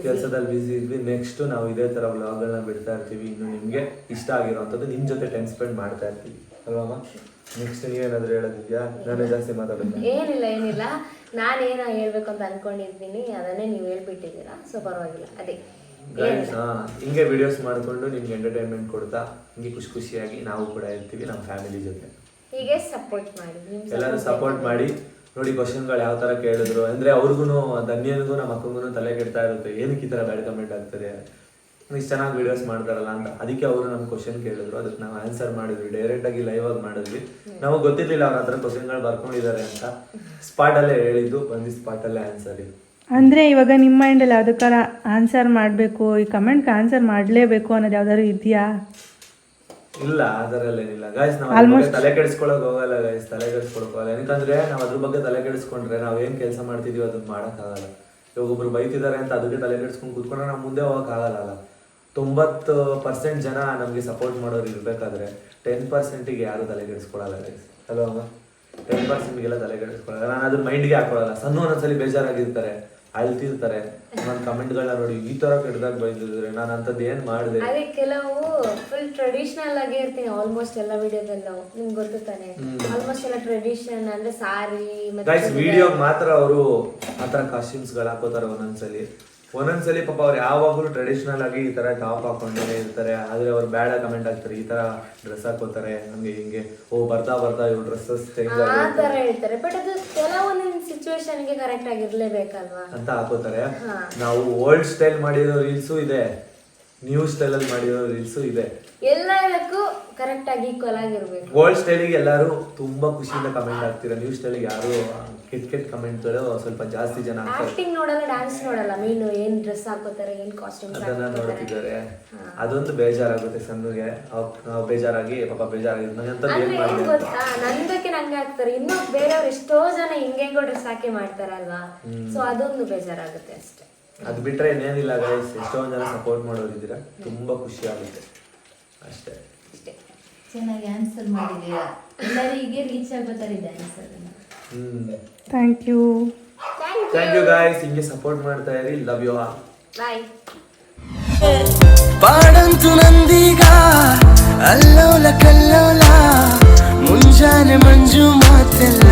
ಕೆಲ್ಸದಲ್ಲಿ ಬಿಸಿ ಇದ್ವಿ. ನೆಕ್ಸ್ಟ್ ನಾವು ಇದೇ ತರ ವ್ಲಾಗ್ಗಳನ್ನ ಬಿಡ್ತಾ ಇರ್ತೀವಿ. ಇನ್ನು ನಿಮ್ಗೆ ಇಷ್ಟ ಆಗಿರೋಂಥದ್ದು ನಿಮ್ ಜೊತೆ ಟೈಮ್ ಸ್ಪೆಂಡ್ ಮಾಡ್ತಾ ಇರ್ತೀವಿ. ಅಲ್ವಾ ನೆಕ್ಸ್ಟ್ ನೀವೇನಾದ್ರೂ ಹೇಳೋದಿದ್ಯಾ? ನಾನೇ ಜಾಸ್ತಿ ಮಾತಾಡೋದು. ಏನಿಲ್ಲ ಏನಿಲ್ಲ. ನಾನೇನ ಹೇಳ್ಬೇಕು ಅಂತ ಅನ್ಕೊಂಡಿದ್ದೀನಿ. ಅದನ್ನೇ ನೀವು ಹೇಳ್ಬಿಟ್ಟಿದ್ದೀರಾ. ಸೊ ಪರವಾಗಿಲ್ಲ. ಅದೇ. ಗೈಸ್ ಹಿಂಗೆ ವಿಡಿಯೋಸ್ ಮಾಡಿಕೊಂಡು ನಿಮ್ಗೆ ಎಂಟರ್ಟೈನ್ಮೆಂಟ್ ಕೊಡ್ತಾ ಹಿಂಗೆ ಖುಷಿ ಖುಷಿಯಾಗಿ ನಾವು ಕೂಡ ಇರ್ತೀವಿ ನಮ್ಮ ಫ್ಯಾಮಿಲಿ ಜೊತೆ. ಹೀಗೆ ಸಪೋರ್ಟ್ ಮಾಡಿ ಎಲ್ಲರೂ ಸಪೋರ್ಟ್ ಮಾಡಿ. ನೋಡಿ ಕ್ವಶನ್ಗಳು ಯಾವ ತರ ಕೇಳಿದ್ರು ಅಂದ್ರೆ ಅವ್ರಿಗೂ ಧನ್ಯನಿಗೂ ನಮ್ಮ ಅಕ್ಕಂಗೂ ತಲೆ ಕೆಡ್ತಾ ಇರುತ್ತೆ ಏನಕ್ಕೆ ಈ ತರ ಬ್ಯಾಡ್ ಕಮೆಂಟ್ ಆಗ್ತದೆ ಇಷ್ಟು ಚೆನ್ನಾಗಿ ವಿಡಿಯೋಸ್ ಮಾಡ್ತಾರಲ್ಲ ಅಂತ ಅದಕ್ಕೆ ಅವರು ನಮ್ಮ ಕ್ವಶನ್ ಕೇಳಿದ್ರು ಅದಕ್ಕೆ ನಾವು ಆನ್ಸರ್ ಮಾಡಿದ್ವಿ ಡೈರೆಕ್ಟಾಗಿ ಲೈವ್ ಆಗಿ ಮಾಡಿದ್ವಿ. ನಮಗೆ ಗೊತ್ತಿರಲಿಲ್ಲ ಅವ್ರ ಹತ್ರ ಕ್ವಶನ್ಗಳು ಬರ್ಕೊಂಡಿದ್ದಾರೆ ಅಂತ. ಸ್ಪಾಟ್ ಅಲ್ಲೇ ಹೇಳಿದ್ದು ಬಂದಿ ಸ್ಪಾಟಲ್ಲೇ ಆನ್ಸರ್ ಇದು ಅಂದರೆ ಇವಾಗ ನಿಮ್ಮ ಮೈಂಡಲ್ಲಿ ಯಾವುದಕ್ಕಾರ ಆನ್ಸರ್ ಮಾಡಬೇಕು? ಈ ಕಮೆಂಟ್ಗೆ ಆನ್ಸರ್ ಮಾಡಲೇಬೇಕು ಅನ್ನೋದು ಯಾವ್ದಾದ್ರು ಇದೆಯಾ? ಇಲ್ಲ ಅದರಲ್ಲೇನಿಲ್ಲ ಗಾಯ್ಸ್ ನಾವು ಅದ್ರ ಬಗ್ಗೆ ತಲೆ ಕೆಡಿಸ್ಕೊಳಕ್ ಹೋಗಲ್ಲ ಗಾಯ್ಸ್ ತಲೆ ಕೆಡಿಸ್ಕೊಳಕ್ ಹೋಗಲ್ಲ. ಯಾಕಂದ್ರೆ ನಾವು ಅದ್ರ ಬಗ್ಗೆ ತಲೆ ಕೆಡಿಸ್ಕೊಂಡ್ರೆ ನಾವು ಏನು ಕೆಲಸ ಮಾಡ್ತಿದೀವಿ ಅದನ್ನ ಮಾಡೋಕ್ಕಾಗಲ್ಲ. ಇವಾಗ ಒಬ್ರು ಬೈತಿದ್ದಾರೆ ಅಂತ ಅದಕ್ಕೆ ತಲೆ ಕೆಡಿಸ್ಕೊಂಡು ಕೂತ್ಕೊಂಡ್ರೆ ನಾವು ಮುಂದೆ ಹೋಗಕ್ ಆಗಲ್ಲ ತೊಂಬತ್ತು ಪರ್ಸೆಂಟ್ ಜನ ನಮಗೆ ಸಪೋರ್ಟ್ ಮಾಡೋರು ಇರ್ಬೇಕಾದ್ರೆ ಟೆನ್ ಪರ್ಸೆಂಟಿಗೆ ಯಾರು ತಲೆ ಕೆಡಿಸ್ಕೊಳಲ್ಲ ಗೈಸ್ ಅಮ್ಮ. ಟೆನ್ ಪರ್ಸೆಂಟ್ಗೆಲ್ಲ ತಲೆ ಕೆಡಿಸ್ಕೊಳಲ್ಲ. ನಾನು ಅದ್ರ ಮೈಂಡ್ಗೆ ಹಾಕೊಳಲ್ಲ. ಸಣ್ಣ ಒಂದೊಂದ್ಸಲಿ ಬೇಜಾರಾಗಿರ್ತಾರೆ. ಅಳ್ತಿರ್ತಾರೆ. ನನ್ನ ಕಮೆಂಟ್ಗಳನ್ನ ನೋಡಿ ಈ ತರ ಕೆಟ್ಟದಾಗ ಬೈದಿದ್ರೆ ನಾನು ಅಂಥದ್ದು ಏನ್ ಮಾಡಿದೆ? ಅದೇ ಕೆಲವು ಫುಲ್ ಟ್ರೆಡಿಷನಲ್ ಆಗಿ ಇರ್ತೀನಿ ಆಲ್ಮೋಸ್ಟ್ ಎಲ್ಲ ವಿಡಿಯೋದಲ್ಲೂ. ನಿಮ್ಗೆ ಗೊತ್ತು ತಾನೆ? ಆಲ್ಮೋಸ್ಟ್ ಎಲ್ಲ ಟ್ರೆಡಿಷನ್ ಅಂದ್ರೆ ಸಾರಿ ಗೈಸ್ ವಿಡಿಯೋ ಮಾತ್ರ ಅವರು ಆತರ ಕಾಸ್ಟ್ಯೂಮ್ಸ್ಗಳು ಹಾಕೋತಾರೆ ಒಂದೊಂದ್ಸಲಿ. ಒಂದೊಂದ್ಸಲಿ ಪಾಪ ಅವ್ರು ಯಾವಾಗಲೂ ಟ್ರೆಡಿಷನಲ್ ಆಗಿ ಈ ತರ ಟಾಪ್ ಹಾಕೊಂಡೇ ಇರ್ತಾರೆ. ಆದ್ರೆ ಅವ್ರು ಬೇಡ ಕಮೆಂಟ್ ಹಾಕ್ತಾರೆ ಈ ತರ ಡ್ರೆಸ್ ಹಾಕೋತಾರೆ ಹಂಗೆ ಹಿಂಗೆ ಓ ಬರ್ತಾ ಬರ್ತಾ ಇವ್ರು ಡ್ರೆಸ್ಸಸ್ ಆ ತರ ಹೇಳ್ತಾರೆ. ಬಟ್ ಅದು ಸಿಚುವೇಶನ್ಗೆ ಕರೆಕ್ಟ್ ಆಗಿರ್ಲೇಬೇಕಲ್ವಾ ಅಂತ ಹಾಕೋತಾರೆ. ನಾವು ಓಲ್ಡ್ ಸ್ಟೈಲ್ ಮಾಡಿರೋ ರೀಲ್ಸು ಇದೆ. ನ್ಯೂ ಸ್ಟೈಲಲ್ಲಿ ಮಾಡಿರೋ ರೀಲ್ಸು ಇದೆ. ಎಲ್ಲದಕ್ಕೂ ಕರೆಕ್ಟ್ ಆಗಿ ಈಕ್ವಲ್ ಆಗಿರ್ಬೇಕು. ಓಲ್ಡ್ ಸ್ಟೈಲಿಗೆ ಎಲ್ಲರೂ ತುಂಬಾ ಖುಷಿಯಿಂದ ಕಮೆಂಟ್ ಆಗ್ತೀರಾ ನ್ಯೂ ಸ್ಟೈಲಿಗೆ ಯಾರು ಕೆಟ್ಟ ಕಮೆಂಟ್ ಕಮೆಂಟ್ಗಳು ಸ್ವಲ್ಪ ಜಾಸ್ತಿ ಜನ ಆಕ್ಟಿಂಗ್ ನೋಡಲ್ಲ ಡ್ಯಾನ್ಸ್ ನೋಡಲ್ಲ ಮೀನು ಏನ್ ಡ್ರೆಸ್ ಹಾಕೋತಾರೆ ಏನ್ ಕಾಸ್ಟ್ಯೂಮ್ಸ್ ಅದನ್ನ ನೋಡ್ತಿದ್ದಾರೆ. ಅದೊಂದು ಬೇಜಾರಾಗುತ್ತೆ ಸಣ್ಣಗೆ. ಅವ್- ಬೇಜಾರಾಗಿ ಪಾಪ ಬೇಜಾರಾಗಿ ಅಂತ ಗೊತ್ತಾ? ನಂದಕ್ಕೆ ನಂಗೆ ಆಗ್ತಾರೆ. ಇನ್ನು ಬೇರೆಯವ್ರು ಎಷ್ಟೋ ಜನ ಹಿಂಗೆಂಗೋ ಡ್ರೆಸ್ ಹಾಕಿ ಮಾಡ್ತಾರಲ್ವಾ? ಸೊ ಅದೊಂದು ಬೇಜಾರಾಗುತ್ತೆ ಅಷ್ಟೇ. ಅದು ಬಿಟ್ರೆ ಇನ್ನೇನಿಲ್ಲ ಗೈಸ್ ಎಷ್ಟೊಂದ್ ಜನ ಸಪೋರ್ಟ್ ಮಾಡೋರಿದ್ದೀರಾ. ತುಂಬಾ ಖುಷಿ ಆಗುತ್ತೆ. ಅಷ್ಟೇ. ಚೆನ್ನಾಗಿ ಆನ್ಸರ್ ಮಾಡಿದ್ದೀರಾ? ಎಲ್ಲರಿಗೆ ರೀಚ್ ಆಗೋ ಥರ ಇದೆ answer thank you thank you guys ಹಿಂಗೆ ಸಪೋರ್ಟ್ ಮಾಡ್ತಾ ಇರಿ. ಲವ್ ಯು ಆಲ್ ಬಾಯ್ ಪಾಡಂತು ನಂದೀಗ ಅಲ್ಲೋಲ ಕಲ್ಲೋಲ ಮುಂಜಾನೆ ಮಂಜು ಮಾತೆಲ್ಲ.